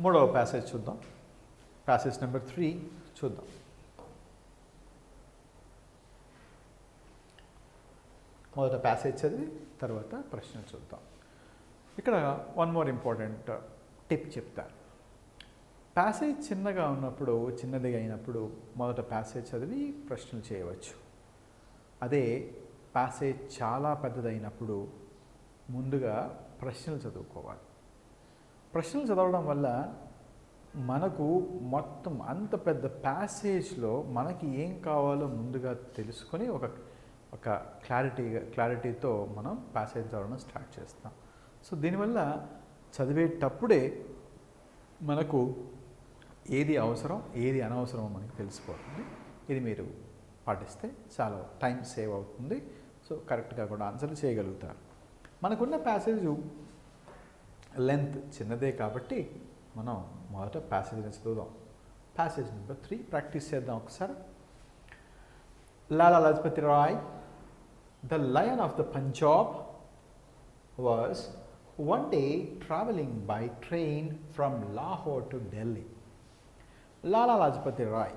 మూడవ ప్యాసేజ్ చూద్దాం. Passage number three చూద్దాం. మొదట ప్యాసేజ్ చదివి తర్వాత ప్రశ్నలు చూద్దాం. ఇక్కడ వన్ మోర్ ఇంపార్టెంట్ టిప్ చెప్తారు. ప్యాసేజ్ చిన్నగా ఉన్నప్పుడు చిన్నదిగా అయినప్పుడు మొదట ప్యాసేజ్ చదివి ప్రశ్నలు చేయవచ్చు. అదే ప్యాసేజ్ చాలా పెద్దదైనప్పుడు ముందుగా ప్రశ్నలు చదువుకోవాలి. ప్రశ్నలు చదవడం వల్ల మనకు మొత్తం అంత పెద్ద ప్యాసేజ్లో మనకి ఏం కావాలో ముందుగా తెలుసుకొని ఒక ఒక క్లారిటీగా క్లారిటీతో మనం ప్యాసేజ్ చదవడం స్టార్ట్ చేస్తాం. సో దీనివల్ల చదివేటప్పుడే మనకు ఏది అవసరం ఏది అనవసరం మనకి తెలిసిపోతుంది. ఇది మీరు పాటిస్తే చాలా. టైం సేవ్ అవుతుంది. సో కరెక్ట్గా కూడా ఆన్సర్లు చేయగలుగుతారు. మనకున్న ప్యాసేజ్ లెంత్ చిన్నదే కాబట్టి మనం మొదట ప్యాసేజ్ చదువుదాం. ప్యాసేజ్ నెంబర్ త్రీ ప్రాక్టీస్ చేద్దాం ఒకసారి. Lala Lajpat Rai the lion of the Punjab was one day travelling by train from Lahore to Delhi Lala Lajpat Rai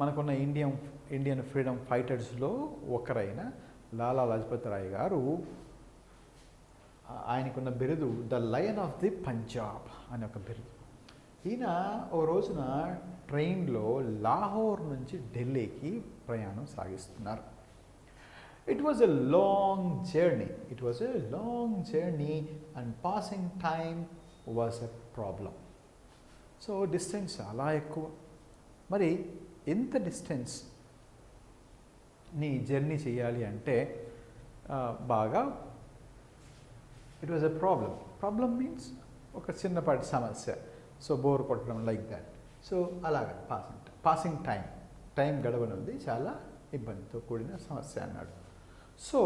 మనకున్న ఇండియన్ ఇండియన్ ఫ్రీడమ్ ఫైటర్స్లో ఒకరైన లాలా లజపతి రాయ్ గారు ఆయనకున్న బిరుదు the lion of the Punjab అనే ఒక బిరుదు. ఈయన ఓ రోజున ట్రైన్లో లాహోర్ నుంచి ఢిల్లీకి ప్రయాణం సాగిస్తున్నారు. It was a long journey it was a long journey and passing time was a problem so distance చాలా ఎక్కువ. మరి ఎంత డిస్టెన్స్ నీ జర్నీ చేయాలి అంటే బాగా it was a problem problem means ఒక చిన్నపాటి సమస్య. సో బోర్ కొట్టడం లైక్ దాట్ సో అలాగా పాసింగ్ పాసింగ్ టైం టైం గడవనుంది చాలా ఇబ్బందితో కూడిన సమస్య అన్నాడు. So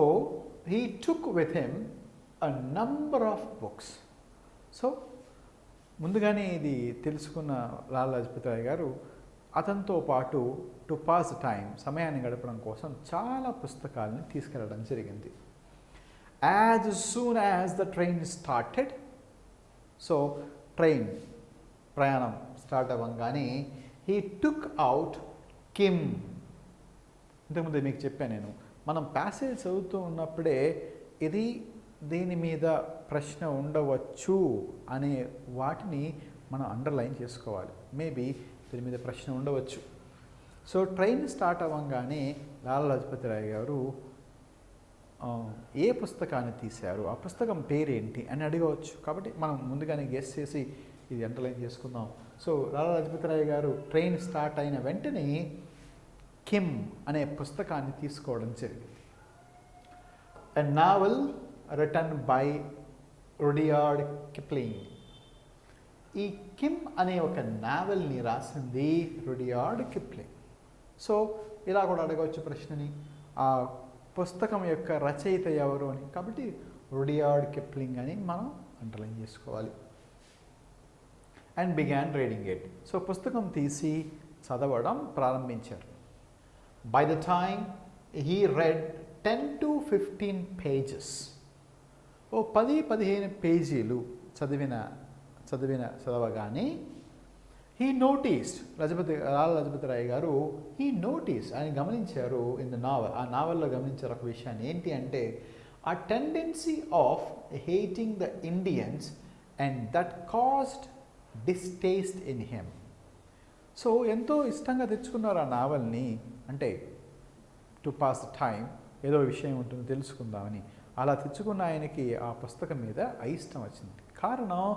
he took with him a number of books so ముందుగానే ఇది తెలుసుకున్న లాల్ లజపతి రాయ్ గారు అతనితో పాటు టు పాస్ టైం సమయాన్ని గడపడం కోసం చాలా పుస్తకాలను తీసుకెళ్ళడం జరిగింది. As soon as the train started so train ప్రయాణం స్టార్ట్ అవ్వగానే హీ టుక్ అవుట్ కిమ్ ఇంతకుముందు మీకు చెప్పాను నేను. మనం ప్యాసేజ్ చదువుతూ ఉన్నప్పుడే ఇది దీని మీద ప్రశ్న ఉండవచ్చు అనే వాటిని మనం అండర్లైన్ చేసుకోవాలి. మేబీ దీని మీద ప్రశ్న ఉండవచ్చు. సో ట్రైన్ స్టార్ట్ అవ్వగానే లాలా లజపతి రాయ్ గారు ఏ పుస్తకాన్ని తీశారు? ఆ పుస్తకం పేరేంటి అని అడగవచ్చు. కాబట్టి మనం ముందుగానే గెస్ చేసి ఇది ఎంటర్లైన్ చేసుకుందాం. సో లాలా లజపతిరాయ్ గారు ట్రైన్ స్టార్ట్ అయిన వెంటనే కిమ్ అనే పుస్తకాన్ని తీసుకోవడం జరిగింది. A novel written by Rudyard Kipling ఈ కిమ్ అనే ఒక నావెల్ని రాసింది రుడియార్డ్ కిప్లింగ్ సో ఇలా కూడా అడగవచ్చు ప్రశ్నని. ఆ పుస్తకం యొక్క రచయిత ఎవరు అని. కాబట్టి రుడియార్డ్ కిప్లింగ్ అని మనం అండర్లైన్ చేసుకోవాలి. And began reading it so పుస్తకం తీసి చదవడం ప్రారంభించారు. By the time he read ten to fifteen pages ఓ పది పదిహేను పేజీలు చదివిన చదివిన చదవగానే హీ నోటీస్డ్ లజపతి లాల లజపతి రాయ్ గారు హీ నోటీస్ ఆయన గమనించారు ఇన్ ద నావల్ ఆ నావల్లో గమనించారు ఒక విషయాన్ని. ఏంటి అంటే ఆ tendency of hating the Indians and that cast distaste in him so ఎంతో ఇష్టంగా తెచ్చుకున్నారు ఆ నావల్ని అంటే టు పాస్ ద టైం ఏదో విషయం ఉంటుంది తెలుసుకుందామని. అలా తెచ్చుకున్న ఆయనకి ఆ పుస్తకం మీద అయిష్టం వచ్చింది. కారణం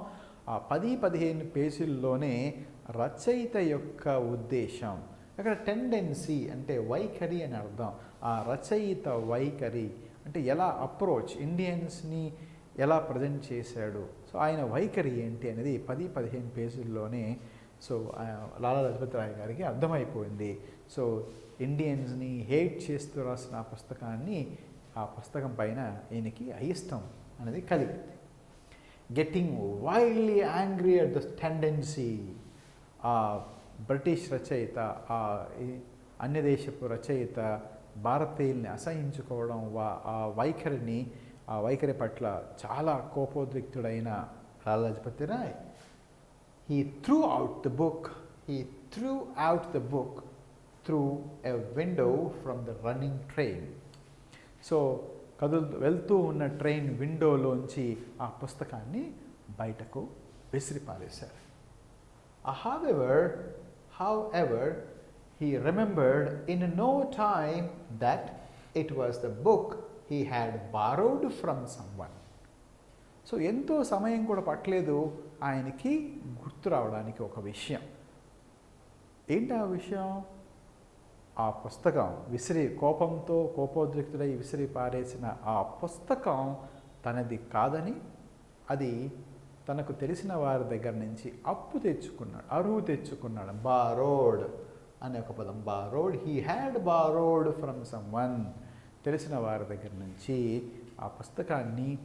ఆ పది పదిహేను పేజీల్లోనే రచయిత యొక్క ఉద్దేశం. అక్కడ టెండెన్సీ అంటే వైఖరి అని అర్థం. ఆ రచయిత వైఖరి అంటే ఎలా అప్రోచ్ ఇండియన్స్ని ఎలా ప్రజెంట్ చేశాడు. సో ఆయన వైఖరి ఏంటి అనేది పది పదిహేను పేజీల్లోనే సో లాలా లజపతి రాయ్ గారికి అర్థమైపోయింది. సో ఇండియన్స్ని హేట్ చేస్తూ రాసిన ఆ పుస్తకాన్ని ఆ పుస్తకం పైన ఈయనకి అయిష్టం అనేది కలిగింది. Getting wildly angry at the tendency ఆ బ్రిటిష్ రచయిత ఆ అన్య దేశపు రచయిత భారతీయుల్ని అసహించుకోవడం వా ఆ వైఖరిని ఆ వైఖరి పట్ల చాలా కోపోద్రిక్తుడైన Lala Lajpat Rai. He threw out the book he threw out the book through a window from the running train so కదులు వెళ్తూ ఉన్న ట్రైన్ విండోలోంచి ఆ పుస్తకాన్ని బయటకు విసిరిపారేశారు. However, however, he ever in no time that it that the book the book borrowed from someone. So ఎంతో సమయం కూడా పట్టలేదు ఆయనకి గుర్తు రావడానికి ఒక విషయం ఏంటి ఆ విషయం ఆ పుస్తకం విసిరి కోపంతో కోపోద్రిక్తుడై విసిరి పారేసిన ఆ పుస్తకం తనది కాదని అది తనకు తెలిసిన వారి దగ్గర నుంచి అప్పు తెచ్చుకున్నాడు అరువు తెచ్చుకున్నాడు. బారోడ్ అనే ఒక పదం borrowed. He had borrowed from someone తెలిసిన వారి దగ్గర నుంచి ఆ పుస్తకాన్ని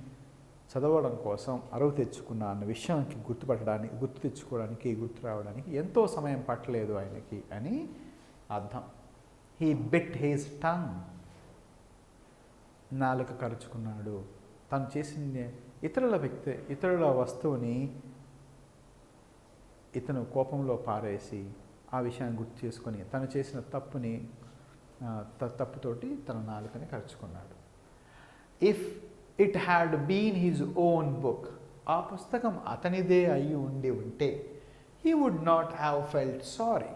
చదవడం కోసం అరువు తెచ్చుకున్న అన్న విషయానికి గుర్తుపట్టడానికి గుర్తు తెచ్చుకోవడానికి గుర్తు రావడానికి ఎంతో సమయం పట్టలేదు ఆయనకి అని అర్థం. హీ బిట్ హీస్ టంగ్ నాలుక కరుచుకున్నాడు. తను చేసింది ఇతరుల వ్యక్తి ఇతరుల వస్తువుని ఇతను కోపంలో పారేసి ఆ విషయాన్ని గుర్తు చేసుకొని తను చేసిన తప్పుని త- తప్పుతోటి తన నాలుకని కరుచుకున్నాడు. If it had been his own book ఆ పుస్తకం అతనిదే అయి ఉండి ఉంటే he would not have felt sorry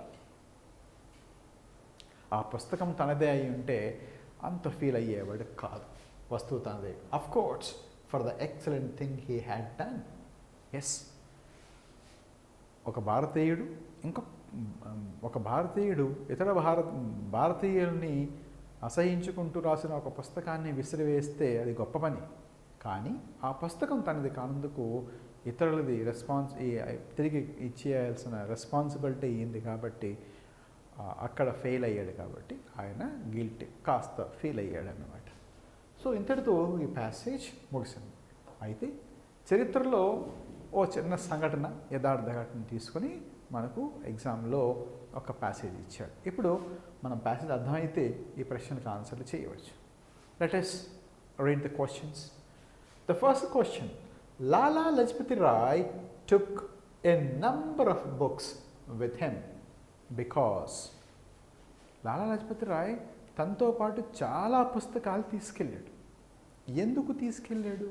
ఆ పుస్తకం తనదే అయి ఉంటే అంత ఫీల్ అయ్యేవాడు కాదు. వస్తువు తనదే. Of course for the excellent thing he had done as ఒక భారతీయుడు ఇంకొక ఒక భారతీయుడు ఇతర భారత భారతీయుల్ని అసహించుకుంటూ రాసిన ఒక పుస్తకాన్ని విసిరివేస్తే అది గొప్ప పని. కానీ ఆ పుస్తకం తనది కానందుకు ఇతరులది రెస్పాన్స్ తిరిగి ఇచ్చేయాల్సిన రెస్పాన్సిబిలిటీ ఏంది కాబట్టి అక్కడ ఫెయిల్ అయ్యాడు కాబట్టి ఆయన గిల్టీ కాస్త ఫీల్ అయ్యాడు అన్నమాట సో ఇంతటితో ఈ ప్యాసేజ్ ముగిసింది అయితే చరిత్రలో ఓ చిన్న సంఘటన యథార్థ ఘటన తీసుకొని మనకు ఎగ్జామ్లో ఒక ప్యాసేజ్ ఇచ్చాడు. ఇప్పుడు మనం ప్యాసేజ్ అర్థమైతే ఈ ప్రశ్నలకు ఆన్సర్లు చేయవచ్చు. Let's read the questions the first question Lala Lajpat Rai took a number of books with him because Lala Lajpat Rai తనతో పాటు చాలా పుస్తకాలు తీసుకెళ్ళాడు ఎందుకు తీసుకెళ్ళాడు?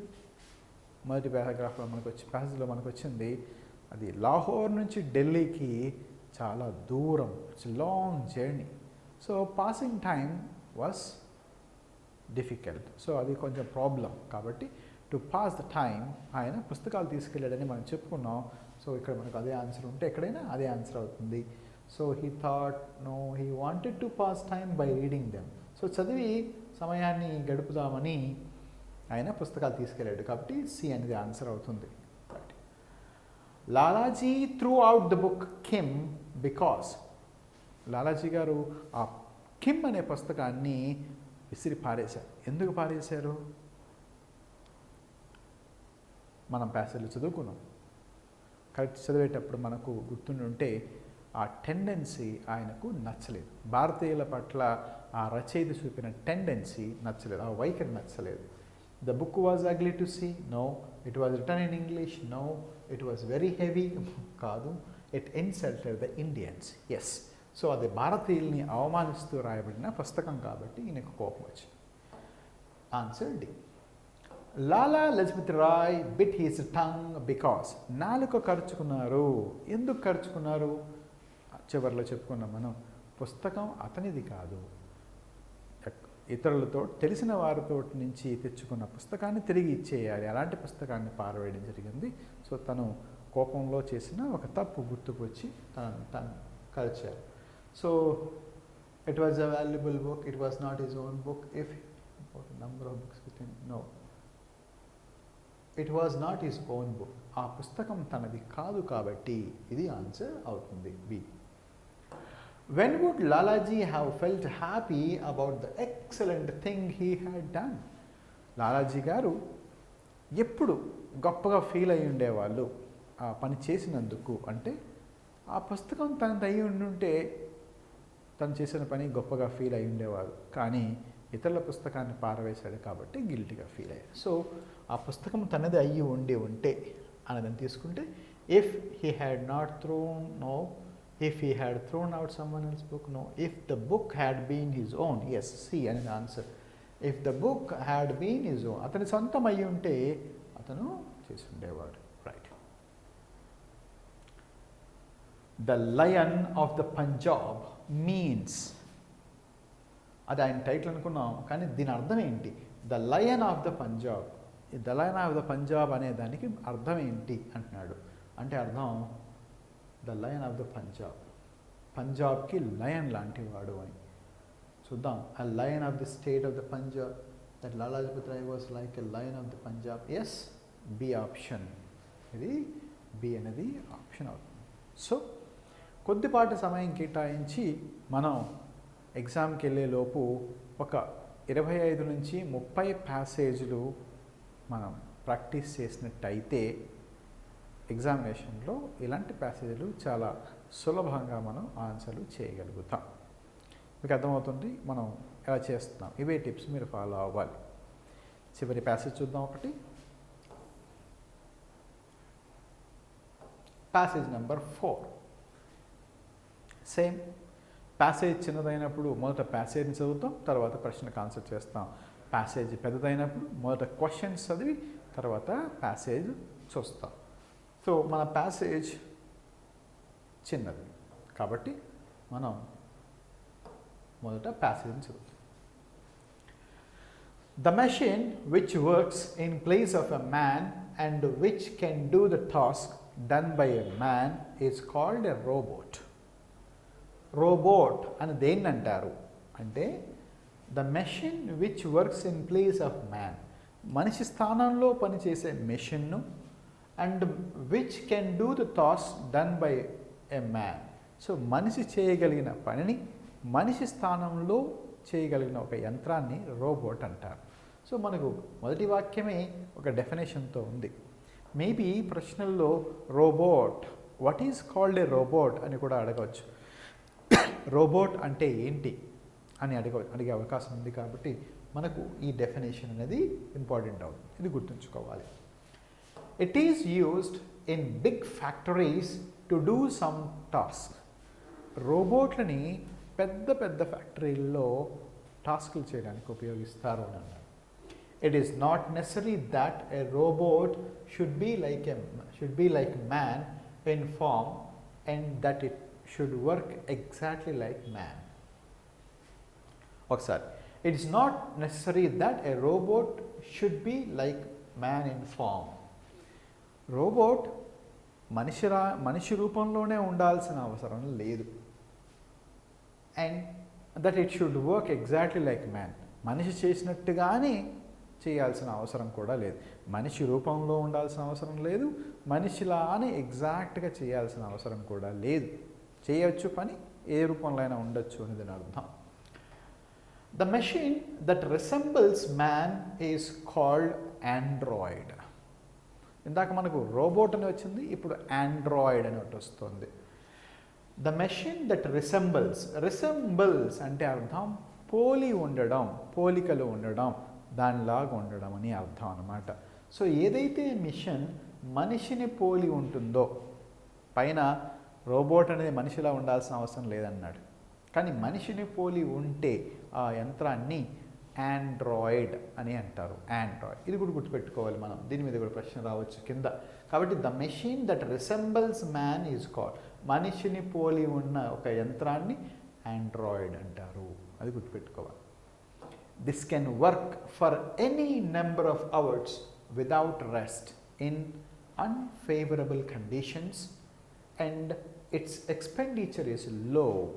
మొదటి పారాగ్రాఫ్లో మనకు వచ్చి ప్యాసేజ్లో మనకు వచ్చింది అది లాహోర్ నుంచి ఢిల్లీకి చాలా దూరం. It's long journey so passing time was difficult so అది కొంచెం ప్రాబ్లం కాబట్టి టు పాస్ ద టైం ఆయన పుస్తకాలు తీసుకెళ్ళాడని మనం చెప్పుకున్నాం. సో ఇక్కడ మనకు అదే ఆన్సర్ ఉంటే ఎక్కడైనా అదే ఆన్సర్ అవుతుంది. So he thought no he wanted to pass time by reading them so చదివి సమయాన్ని గడుపుదామని ఆయన పుస్తకాలు తీసుకెళ్ళాడు కాబట్టి సి అనేది ఆన్సర్ అవుతుంది. Lalaji threw out the book Kim because Lalaji గారు ఆ కిమ్ అనే పుస్తకాన్ని విసిరి పారేశారు. ఎందుకు పారేశారు? మనం ప్యాసేజ్లు చదువుకున్నాం. కరెక్ట్ చదివేటప్పుడు మనకు గుర్తుండి ఉంటే ఆ టెండెన్సీ ఆయనకు నచ్చలేదు. భారతీయుల పట్ల ఆ రచయిత చూపిన టెండెన్సీ నచ్చలేదు. ఆ వైఖరి నచ్చలేదు. The book was ugly to see no it was written in English no it was very heavy కాదు. It insulted the Indians yes so అది భారతీయుల్ని అవమానిస్తూ రాయబడిన పుస్తకం కాబట్టి ఈయనకు కోపం వచ్చింది. Answer D Lala Lajpat Rai bit his tongue because నాలుక ఖర్చుకున్నారు ఎందుకు ఖర్చుకున్నారు చివరిలో చెప్పుకున్నాం మనం. పుస్తకం అతనిది కాదు. ఇతరులతో తెలిసిన వారితో నుంచి తెచ్చుకున్న పుస్తకాన్ని తిరిగి ఇచ్చేయాలి. అలాంటి పుస్తకాన్ని పారవేయడం జరిగింది. సో తను కోపంలో చేసిన ఒక తప్పు గుర్తుకు వచ్చి తను తను కలిచారు so it was a valuable book it was not his own book if number of books with no it was not his own book ఆ పుస్తకం తనది కాదు కాబట్టి ఇది ఆన్సర్ అవుతుంది. B when would Lalaji have felt happy about the excellent thing he had done Lalaji గారు ఎప్పుడు గొప్పగా ఫీల్ అయి ఉండేవాళ్ళు ఆ పని చేసినందుకు. అంటే ఆ పుస్తకం తనది అయి ఉండుంటే తను చేసిన పని గొప్పగా ఫీల్ అయి ఉండేవారు. కానీ ఇతరుల పుస్తకాన్ని పారవేశాడు కాబట్టి గిల్టీగా ఫీల్ అయ్యారు. సో ఆ పుస్తకం తనది అయ్యి ఉండి ఉంటే అన్నదని తీసుకుంటే if he had not thrown no if he had thrown out someone else book no if the book had been his own yes C అని answer if the book had been his own అతని సొంతం అయి ఉంటే అతను చేసి ఉండేవాడు right the lion of the Punjab means అది ఆయన టైటిల్ అనుకున్నాం కానీ దీని అర్థం ఏంటి? The lion of the Punjab the lion of the Punjab అనే దానికి అర్థం ఏంటి అంటున్నాడు. అంటే అర్థం the lion of the Punjab. పంజాబ్కి lion లాంటి వాడు అని. చూద్దాం. ఆ lion of the state of the Punjab that Lala Lajpat Rai was like a lion of the Punjab is B option ఇది బి అనేది ఆప్షన్ అవుతుంది. సో కొద్దిపాటి సమయం కేటాయించి మనం ఎగ్జామ్కి వెళ్ళే లోపు ఒక ఇరవై ఐదు నుంచి ముప్పై ప్యాసేజ్లు మనం ప్రాక్టీస్ చేసినట్టయితే ఎగ్జామినేషన్లో ఇలాంటి ప్యాసేజీలు చాలా సులభంగా మనం ఆన్సర్లు చేయగలుగుతాం. మీకు అర్థమవుతుంది మనం ఎలా చేస్తున్నాం. ఇవే టిప్స్ మీరు ఫాలో అవ్వాలి. చివరి ప్యాసేజ్ చూద్దాం ఒకటి. Passage number four. Same. Passage చిన్నదైనప్పుడు మొదట ప్యాసేజ్ని చదువుతాం తర్వాత ప్రశ్నకు ఆన్సర్ చేస్తాం. ప్యాసేజ్ పెద్దదైనప్పుడు మొదట క్వశ్చన్స్ చదివి తర్వాత ప్యాసేజ్ చూస్తాం. సో మన ప్యాసేజ్ చిన్నది. కాబట్టి మనం మొదట ప్యాసేజ్ని చదువుతాం. The machine which works in place of a man and which can do the task done by a man is called a robot robot అని దేన్ని అంటారు? అంటే the machine which works in place of man మనిషి స్థానంలో పనిచేసే మెషిన్ను and which can do the thoughts done by a man so మనిషి చేయగలిగిన పనిని మనిషి స్థానంలో చేయగలిగిన ఒక యంత్రాన్ని రోబోట్ అంటారు. సో మనకు మొదటి వాక్యమే ఒక డెఫినేషన్తో ఉంది. Maybe ప్రశ్నల్లో robot what is called a robot అని కూడా అడగవచ్చు. రోబోట్ అంటే ఏంటి అని అడగ అడిగే అవకాశం ఉంది కాబట్టి మనకు ఈ డెఫినేషన్ అనేది ఇంపార్టెంట్ అవుతుంది. ఇది గుర్తుంచుకోవాలి. It is used in big factories to do some task రోబోట్లని పెద్ద పెద్ద ఫ్యాక్టరీల్లో టాస్క్లు చేయడానికి ఉపయోగిస్తారు అని అన్నారు. It is not necessary that a robot should be like a should be like man in form and that it should work exactly like man ఒకసారి. It is not necessary that a robot should be like man in form robot మనిషి రా మనిషి రూపంలోనే ఉండాల్సిన అవసరం లేదు. And that it should work exactly like man మనిషి చేసినట్టుగానే చేయాల్సిన అవసరం కూడా లేదు. మనిషి రూపంలో ఉండాల్సిన అవసరం లేదు. మనిషిలానే ఎగ్జాక్ట్గా చేయాల్సిన అవసరం కూడా లేదు. చేయవచ్చు పని ఏ రూపంలో అయినా ఉండొచ్చు అనేది దాని అర్థం. The machine that resembles man is called android ఇందాక మనకు రోబోట్ అని వచ్చింది ఇప్పుడు ఆండ్రాయిడ్ అని ఒకటి వస్తుంది. The machine that resembles resembles అంటే అర్థం పోలి ఉండడం పోలికలు ఉండడం దానిలాగా ఉండడం అని అర్థం అనమాట సో ఏదైతే మిషన్ మనిషిని పోలి ఉంటుందో పైన రోబోట్ అనేది మనిషిలా ఉండాల్సిన అవసరం లేదన్నాడు. కానీ మనిషిని పోలి ఉంటే ఆ యంత్రాన్ని ఆండ్రాయిడ్ అని అంటారు. ఆండ్రాయిడ్ ఇది కూడా గుర్తుపెట్టుకోవాలి మనం. దీని మీద కూడా ప్రశ్న రావచ్చు కింద. కాబట్టి the machine that resembles man is call మనిషిని పోలి ఉన్న ఒక యంత్రాన్ని ఆండ్రాయిడ్ అంటారు. అది గుర్తుపెట్టుకోవాలి. This can work for any number of hours without rest in unfavourable conditions and its expenditure is low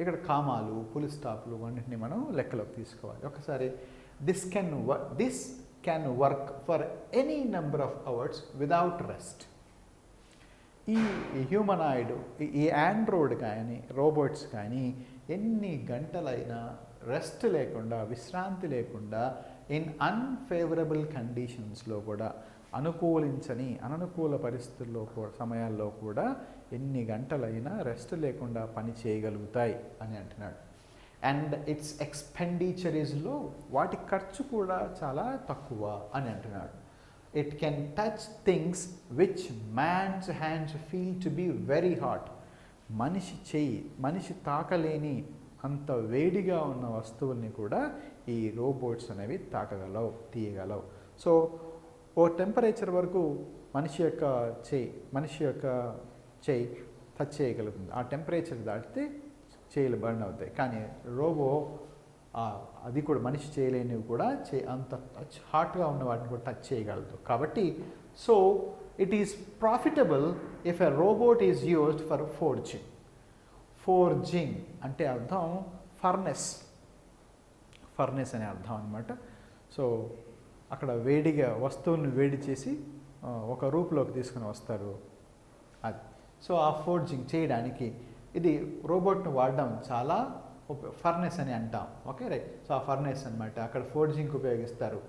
ఇక్కడ కామాలు పులి స్టాప్లు అన్నింటినీ మనం లెక్కలోకి తీసుకోవాలి. ఒకసారి this can work this can work for any number of hours without rest ఈ హ్యూమనాయిడ్ ఈ ఆండ్రోయిడ్ కానీ రోబోట్స్ కానీ ఎన్ని గంటలైనా రెస్ట్ లేకుండా విశ్రాంతి లేకుండా ఇన్ అన్ఫేవరబుల్ కండిషన్స్లో కూడా అనుకూలించని అననుకూల పరిస్థితుల్లో సమయాల్లో కూడా ఎన్ని గంటలైనా రెస్ట్ లేకుండా పని చేయగలుగుతాయి అని అంటున్నాడు. అండ్ ఇట్స్ ఎక్స్పెండిచరీస్లో వాటి ఖర్చు కూడా చాలా తక్కువ అని అంటున్నాడు. It can touch things which man's hands feel to be very hot మనిషి చెయ్యి మనిషి తాకలేని అంత వేడిగా ఉన్న వస్తువుల్ని కూడా ఈ రోబోట్స్ అనేవి తాకగలవు తీయగలవు. సో ఓ టెంపరేచర్ వరకు మనిషి యొక్క చేయి మనిషి యొక్క చేయి టచ్ చేయగలుగుతుంది. ఆ టెంపరేచర్ దాటితే చేయలు బర్న్ అవుతాయి. కానీ రోబో అది కూడా మనిషి చేయలేనివి కూడా చే అంత టచ్ హాట్గా ఉన్న వాటిని కూడా టచ్ చేయగలదు. కాబట్టి so it is profitable if a robot is used for forging forging అంటే అర్థం ఫర్నెస్ ఫర్నెస్ అనే అర్థం అనమాట సో అక్కడ వేడిగా వస్తువులను వేడి చేసి ఒక రూపులోకి తీసుకుని వస్తారు. అది. సో ఆ ఫోర్జింగ్ చేయడానికి ఇది రోబోట్ను వాడడం చాలా ఫర్నెస్ అని అంటాం. ఓకే రైట్ సో ఆ ఫర్నెస్ అనమాట అక్కడ ఫోర్జింగ్కి ఉపయోగిస్తారు.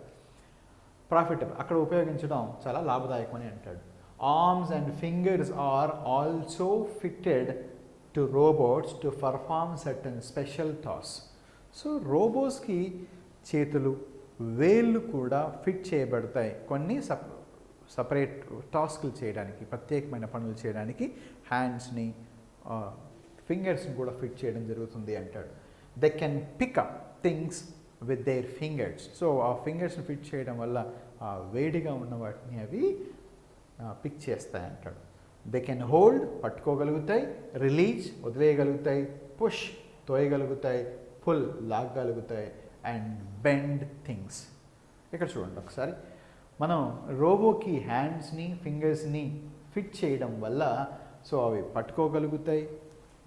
ప్రాఫిటబుల్ అక్కడ ఉపయోగించడం చాలా లాభదాయకం అని అంటాడు. Arms and fingers are also fitted to robots to perform certain special tasks so రోబోట్స్కి చేతులు వేళ్ళు కూడా ఫిట్ చేయబడతాయి. కొన్ని సప్ సపరేట్ టాస్క్లు చేయడానికి ప్రత్యేకమైన పనులు చేయడానికి హ్యాండ్స్ని ఫింగర్స్ని కూడా ఫిట్ చేయడం జరుగుతుంది అంటాడు. They can pick up things with their fingers so ఆ ఫింగర్స్ని ఫిట్ చేయడం వల్ల ఆ వేడిగా ఉన్న వాటిని అవి పిక్ చేస్తాయి అంటాడు. దే కెన్ హోల్డ్ పట్టుకోగలుగుతాయి రిలీజ్ వదిలేయగలుగుతాయి పుష్ తోయగలుగుతాయి పుల్ లాగగలుగుతాయి. And bend things. ఇక్కడ చూడండి ఒకసారి. మనం రోబోకి హ్యాండ్స్ని ఫింగర్స్ని ఫిట్ చేయడం వల్ల సో అవి పట్టుకోగలుగుతాయి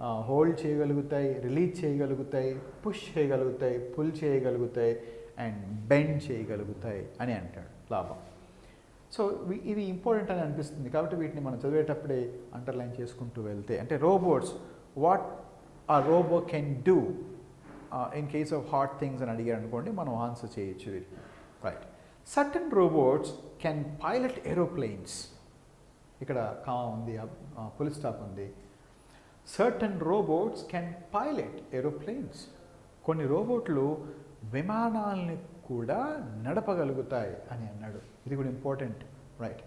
హోల్డ్ చేయగలుగుతాయి రిలీజ్ చేయగలుగుతాయి పుష్ చేయగలుగుతాయి పుల్ చేయగలుగుతాయి అండ్ బెండ్ చేయగలుగుతాయి అని అంటాడు లాభం. సో ఇది ఇంపార్టెంట్ అని అనిపిస్తుంది. కాబట్టి వీటిని మనం చదివేటప్పుడే అండర్లైన్ చేసుకుంటూ వెళ్తే అంటే robots what a robo can do in case of hard things అని అడిగారు అనుకోండి మనం ఆన్సర్ చేయొచ్చు right certain robots can pilot aeroplanes ఇక్కడ కా ఉంది పులి స్టాప్ ఉంది. Certain robots can pilot aeroplanes కొన్ని రోబోట్లు విమానాలని కూడా నడపగలుగుతాయి అని అన్నాడు. ఇది కూడా important right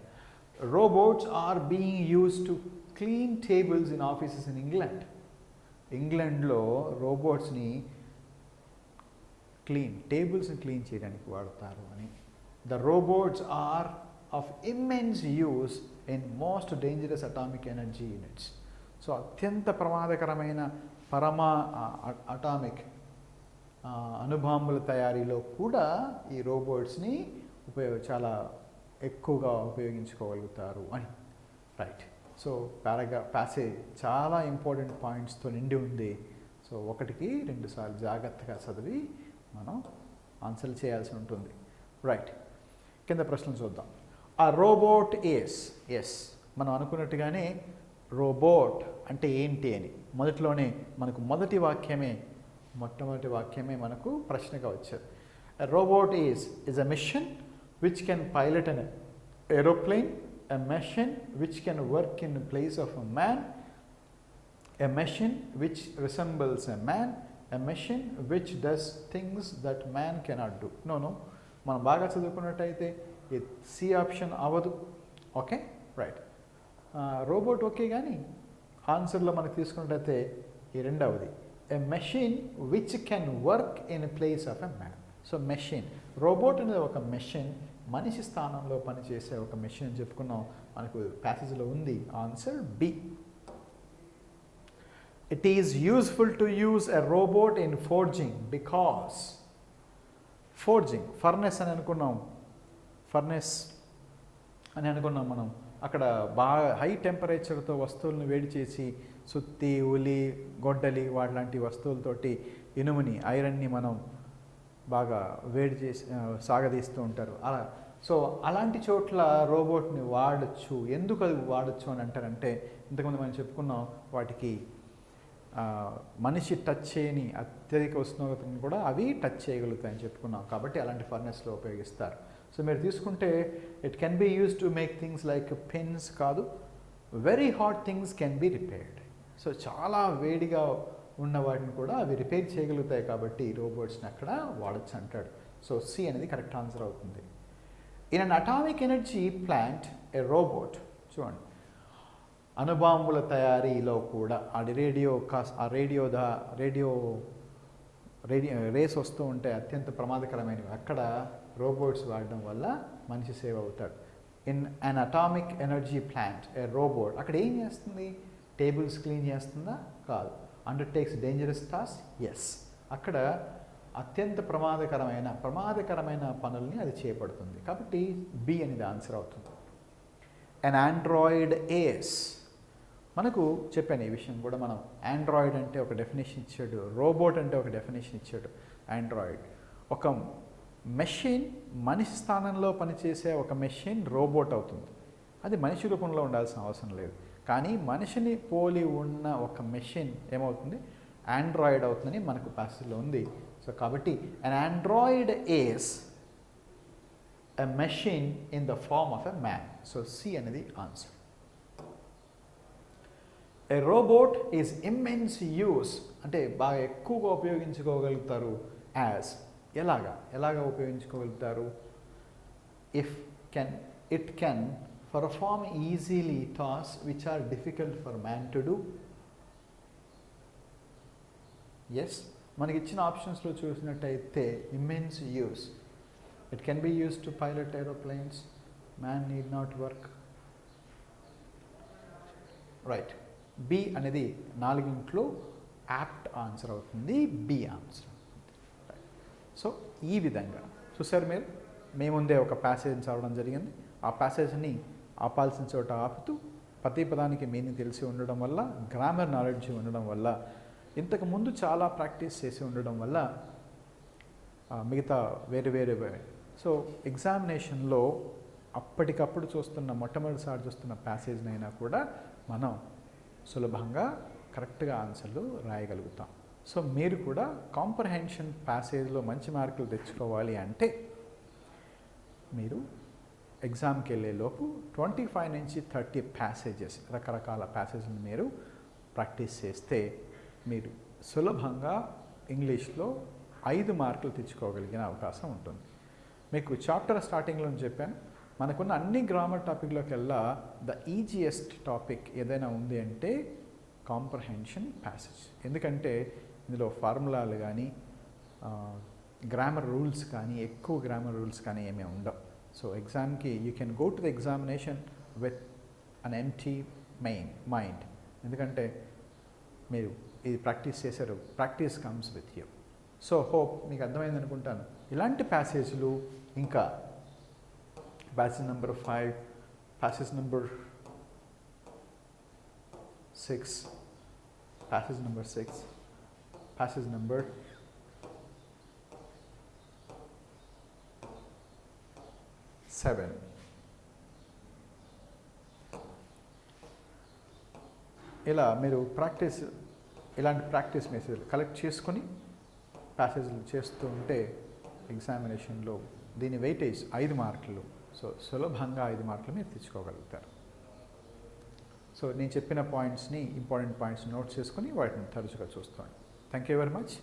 robots are being use to clean tables in offices in England ఇంగ్లాండ్లో రోబోట్స్ని క్లీన్ టేబుల్స్ని క్లీన్ చేయడానికి వాడతారు అని. The robots are of immense use in most dangerous atomic energy units so అత్యంత ప్రమాదకరమైన పరమా అటామిక్ అణుబాంబుల తయారీలో కూడా ఈ రోబోట్స్ని ఉపయోగ చాలా ఎక్కువగా ఉపయోగించుకోగలుగుతారు అని. రైట్ సో పారాగ్రా ప్యాసేజ్ చాలా ఇంపార్టెంట్ పాయింట్స్తో నిండి ఉంది. సో ఒకటికి రెండుసార్లు జాగ్రత్తగా చదివి మనం ఆన్సర్ చేయాల్సి ఉంటుంది. రైట్ కింద ప్రశ్నలు చూద్దాం. ఆ రోబోట్ ఏస్ ఎస్ మనం అనుకున్నట్టుగానే రోబోట్ అంటే ఏంటి అని. మొదటిలోనే మనకు మొదటి వాక్యమే మొట్టమొదటి వాక్యమే మనకు ప్రశ్నగా వచ్చేది. Robot is is a machine which can pilot an aeroplane a machine which can work in place of a man a machine which resembles a man a machine which does things that man cannot do no no మనం బాగా చదువుకున్నట్టయితే ఈ C option అవ్వదు. Okay right robot okay కానీ ఆన్సర్లో మనకు తీసుకున్నట్టయితే ఈ రెండవది. A machine which can work in place of a man so machine robot అనేది ఒక మెషిన్ మనిషి స్థానంలో పనిచేసే ఒక మెషిన్ అని చెప్పుకున్నాం. మనకు ప్యాసేజ్లో ఉంది. Answer B it is useful to use a robot in forging because forging furnace అని అనుకున్నాం. ఫర్నెస్ అని అనుకున్నాం మనం. అక్కడ బాగా హై టెంపరేచర్తో వస్తువులను వేడి చేసి సుత్తి ఉలి గొడ్డలి వాటిలాంటి వస్తువులతోటి ఇనుముని ఐరన్ని మనం బాగా వేడి చేసి సాగదీస్తూ ఉంటారు. అలా సో అలాంటి చోట్ల రోబోట్ని వాడచ్చు. ఎందుకు అది వాడచ్చు అని అంటారంటే ఇంతకుముందు మనం చెప్పుకున్నాం వాటికి మనిషి టచ్ చేయని అత్యధిక ఉష్ణోగ్రతను కూడా అవి టచ్ చేయగలుగుతాయని చెప్పుకున్నాం. కాబట్టి అలాంటి ఫర్నెస్లో ఉపయోగిస్తారు. సో మీరు తీసుకుంటే it can be use to make things like pens కాదు very hot things can be repaired so చాలా వేడిగా ఉన్న వాటిని కూడా అవి రిపేర్ చేయగలుగుతాయి కాబట్టి రోబోట్స్ని అక్కడ వాడచ్చు అంటాడు. సో సి అనేది కరెక్ట్ ఆన్సర్ అవుతుంది. In an atomic energy plant a robot చూడండి. అణుబాంబుల తయారీలో కూడా ఆ రేడియో కాస్ ఆ రేడియో దా రేడియో రేడియో రేస్ వస్తూ ఉంటే అత్యంత ప్రమాదకరమైనవి. అక్కడ రోబోట్స్ వాడడం వల్ల మనిషి సేవ్ అవుతాడు. In an atomic energy plant a robot అక్కడ ఏం చేస్తుంది? టేబుల్స్ క్లీన్ చేస్తుందా? కాదు. Undertakes dangerous task? ఎస్. అక్కడ అత్యంత ప్రమాదకరమైన ప్రమాదకరమైన పనుల్ని అది చేపడుతుంది. కాబట్టి బి అనేది ఆన్సర్ అవుతుంది. అన్ ఆండ్రాయిడ్ ఏఎస్ మనకు చెప్పాను ఈ విషయం కూడా మనం ఆండ్రాయిడ్ అంటే ఒక డెఫినేషన్ ఇచ్చాడు రోబోట్ అంటే ఒక డెఫినేషన్ ఇచ్చాడు ఆండ్రాయిడ్ ఒక మెషిన్ మనిషి స్థానంలో పనిచేసే ఒక మెషిన్ రోబోట్ అవుతుంది. అది మనిషి రూపంలో ఉండాల్సిన అవసరం లేదు. కానీ మనిషిని పోలి ఉన్న ఒక మెషిన్ ఏమవుతుంది? ఆండ్రాయిడ్ అవుతుందని మనకు ప్యాసేజ్లో ఉంది. సో కాబట్టి an android as a machine in the form of a man so C అనేది answer a robot is immense use అంటే బాగా ఎక్కువగా ఉపయోగించుకోగలుగుతారు యాజ్ ఎలాగా? ఎలాగా ఉపయోగించుకోగలుగుతారు? If can it can perform easily tasks which are difficult for man to do yes మనకి ఇచ్చిన ఆప్షన్స్లో చూసినట్టయితే immense use it can be use to pilot aeroplanes man need not work right B అనేది నాలుగింట్లో apt answer అవుతుంది B answer so ఈ విధంగా. చూసారు మీరు? మేముందే ఒక ప్యాసేజ్ చదవడం జరిగింది. ఆ ప్యాసేజ్ని ఆపాల్సిన చోట ఆపుతూ ప్రతి పదానికి మీనింగ్ తెలిసి ఉండడం వల్ల గ్రామర్ నాలెడ్జ్ ఉండడం వల్ల ఇంతకు ముందు చాలా ప్రాక్టీస్ చేసి ఉండడం వల్ల మిగతా వేరే వేరే సో ఎగ్జామినేషన్లో అప్పటికప్పుడు చూస్తున్న మొట్టమొదటిసారి చూస్తున్న ప్యాసేజ్నైనా కూడా మనం సులభంగా కరెక్ట్గా ఆన్సర్లు రాయగలుగుతాం. సో మీరు కూడా కాంప్రహెన్షన్ ప్యాసేజ్లో మంచి మార్కులు తెచ్చుకోవాలి అంటే మీరు ఎగ్జామ్కి వెళ్ళేలోపు ట్వంటీ ఫైవ్ నుంచి థర్టీ ప్యాసేజెస్ రకరకాల ప్యాసేజ్ని మీరు ప్రాక్టీస్ చేస్తే మీరు సులభంగా ఇంగ్లీష్లో ఐదు మార్కులు తెచ్చుకోగలిగిన అవకాశం ఉంటుంది. మీకు చాప్టర్ స్టార్టింగ్లో చెప్పాను మనకున్న అన్ని గ్రామర్ టాపిక్లోకెల్లా ద ఈజియెస్ట్ టాపిక్ ఏదైనా ఉంది అంటే కాంప్రహెన్షన్ ప్యాసేజ్ ఎందుకంటే ఇందులో ఫార్ములాలు కానీ గ్రామర్ రూల్స్ కానీ ఎక్కువ గ్రామర్ రూల్స్ కానీ ఏమీ ఉండవు. సో ఎగ్జామ్కి you can go to the examination with an empty main mind ఎందుకంటే మీరు ఇది ప్రాక్టీస్ చేశారు practice comes with you so hope మీకు అర్థమైంది అనుకుంటాను ఇలాంటి ప్యాసేజ్లు ఇంకా passage number five passage number six passage number six passage number seven ఇలా మీరు ప్రాక్టీస్ ఇలాంటి ప్రాక్టీస్ మెసేజ్ కలెక్ట్ చేసుకొని ప్యాసేజ్లు చేస్తూ ఉంటే ఎగ్జామినేషన్లో దీని వెయిటేజ్ ఐదు మార్కులు సో సులభంగా ఐదు మార్కులు మీరు తెచ్చుకోగలుగుతారు సో నేను చెప్పిన పాయింట్స్ని ఇంపార్టెంట్ పాయింట్స్ నోట్ చేసుకొని వాటిని తరచుగా చూస్తాను. Thank you very much.